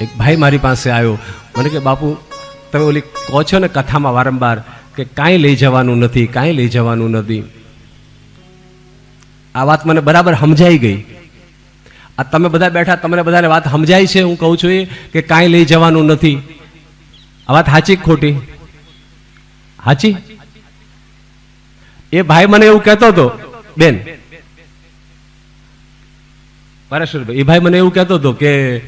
એક ભાઈ મારી પાસે આવ્યો. મને કે, બાપુ, તમે ઓલી કહો છો ને કથામાં વારંવાર કે કાંઈ લઈ જવાનું નથી, કાંઈ લઈ જવાનું નથી. આ વાત મને બરાબર સમજાઈ ગઈ. આ તમે બધા બેઠા, તમને બધાને વાત સમજાય છે, હું કહું છું એ, કે કાંઈ લઈ જવાનું નથી. આ વાત સાચી ખોટી? સાચી? એ ભાઈ મને એવું કહેતો હતો, બેન. પરેશ્વરભાઈ, એ ભાઈ મને એવું કહેતો હતો કે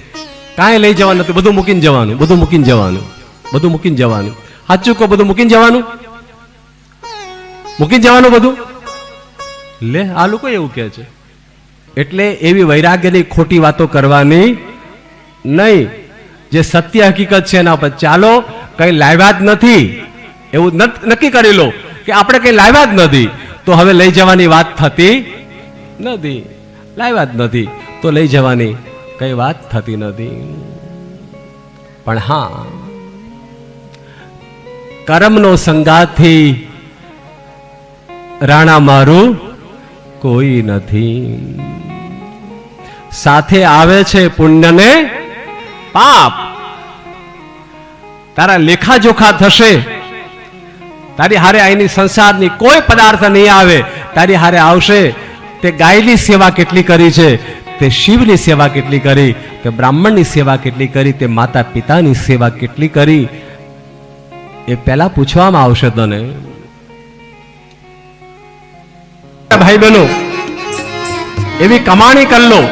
કાંઈ લઈ જવાનું નથી. બધું મૂકીને જવાનું, બધું મૂકીને જવાનું, બધું મૂકીને જવાનું. સાચું કહો, બધું મૂકીને જવાનું? મૂકીને જવાનું બધું? લે, આ લોકો એવું કહે છે. એટલે એવી વૈરાગ્યની ખોટી વાતો કરવાની નહીં. જે સત્ય હકીકત છે એના પર ચાલો, કઈ લાવ્યા જ નથી. એવું નક- નક્કી કરી લો કે આપણે કઈ લાવ્યા જ નથી. તો હવે લઈ જવાની વાત થતી નથી. લાવ્યા જ નથી. તો લઈ જવાની કઈ વાત થતી નથી. પણ હા, કર્મનો સંગાથી રાણા મારું કોઈ નથી. સાથે આવે છે પુણ્યને પાપ. તારા લેખાજોખા થશે. તારી હારે અહીંની સંસારની કોઈ પદાર્થ નહીં આવે. તારી હારે આવશે. તે ગાયની સેવા કેટલી કરી છે? તે શિવની સેવા કેટલી કરી, તે બ્રાહ્મણની સેવા કેટલી કરી, તે માતા પિતાની સેવા કેટલી કરી, એ પહેલા પૂછવામાં આવશે તને. ભાઈ બહેનો એવી કમાણી કરી લો,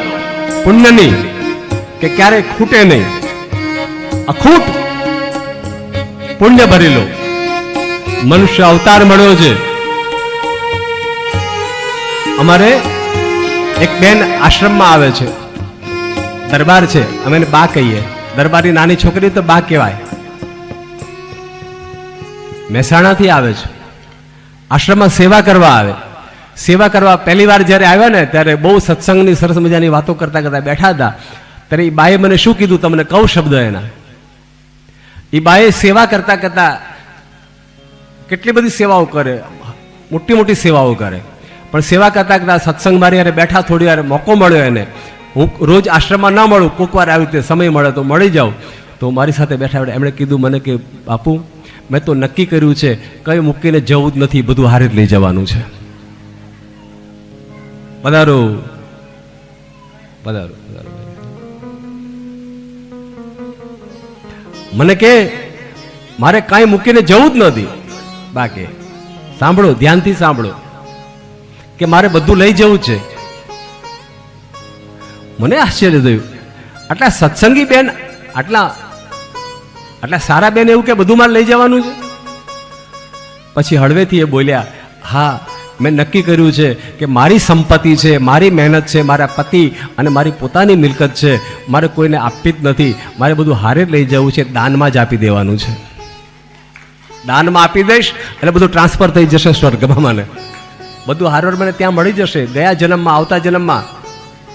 પુણ્યની, કે ક્યારે ખૂટે નહીં. અખૂટ પુણ્ય ભરી લો. મનુષ્ય અવતાર મળ્યો છે. અમારે એક બેન આશ્રમમાં આવે છે. દરબાર છે. અમે એને બા કહીએ. દરબારની નાની છોકરી તો બા કહેવાય. મહેસાણાથી આવે છે. આશ્રમમાં સેવા કરવા આવે. સેવા કરવા પહેલી વાર જ્યારે આવ્યા ને, ત્યારે બહુ સત્સંગની સરસ મજાની વાતો કરતા કરતા બેઠા હતા. ત્યારે એ બાએ મને શું કીધું? તમને કહું શબ્દ એના. એ બાએ સેવા કરતા કરતા કેટલી બધી સેવાઓ કરે. મોટી મોટી સેવાઓ કરે. પણ સેવા કરતા કરતા સત્સંગ મારી યારે બેઠા થોડી વાર મોકો મળ્યો એને. હું રોજ આશ્રમમાં ના મળું, કોક વાર આવી રીતે સમય મળે તો મળી જાઉં. તો મારી સાથે બેઠા બેઠા એમણે કીધું મને કે, બાપુ, મેં તો નક્કી કર્યું છે, કઈ મૂકીને જવું જ નથી, બધું હારે જ લઈ જવાનું છે. પધારો. પધારો પધારો. મને કે, મારે કાંઈ મૂકીને જવું જ નથી. બાકી, સાંભળો, ધ્યાનથી સાંભળો. કે મારે બધું લઈ જવું છે. મને આશ્ચર્ય થયું. આટલા સત્સંગી બેન, આટલા આટલા સારા બેન એવું કે બધું મારે લઈ જવાનું છે? પછી હળવેથી એ બોલ્યા, હા, મેં નક્કી કર્યું છે કે મારી સંપત્તિ છે, મારી મહેનત છે, મારા પતિ અને મારી પોતાની મિલકત છે. મારે કોઈને આપવી જ નથી. મારે બધું હારે જ લઈ જવું છે, દાનમાં જ આપી દેવાનું છે. દાનમાં આપી દઈશ, એટલે બધું ટ્રાન્સફર થઈ જશે સ્વર્ગમાં મને. બધું હારવાર મને ત્યાં મળી જશે. ગયા જન્મમાં, આવતા જન્મમાં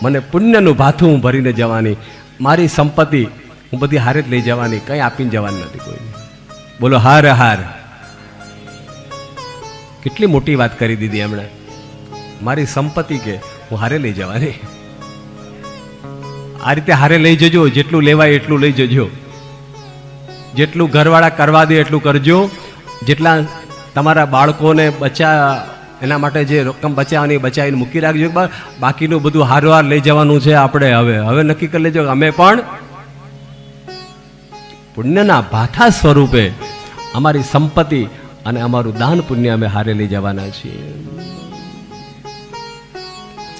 મને પુણ્યનું ભાથું હું ભરીને જવાની, મારી સંપત્તિ હું બધી હારે જ લઈ જવાની, કંઈ આપીને જવાની નથી કોઈને. બોલો, હાર હાર. કેટલી મોટી વાત કરી દીધી એમણે. મારી સંપત્તિ કે હું હારે લઈ જવાની. આ રીતે હારે લઈ જજો, જેટલું લેવાય એટલું લઈ જજો. જેટલું ઘરવાળા કરવા દે એટલું કરજો. જેટલા તમારા બાળકોને બચા એના માટે જે રકમ બચાવવાની બચાવીને મૂકી રાખજો બાકીનું બધું હારવાર લઈ જવાનું છે આપણે હવે. હવે નક્કી કરી લેજો અમે પણ પુણ્યના ભાથા સ્વરૂપે અમારી સંપત્તિ અને અમારું દાન પુણ્ય અમે હારે લઈ જવાના છીએ.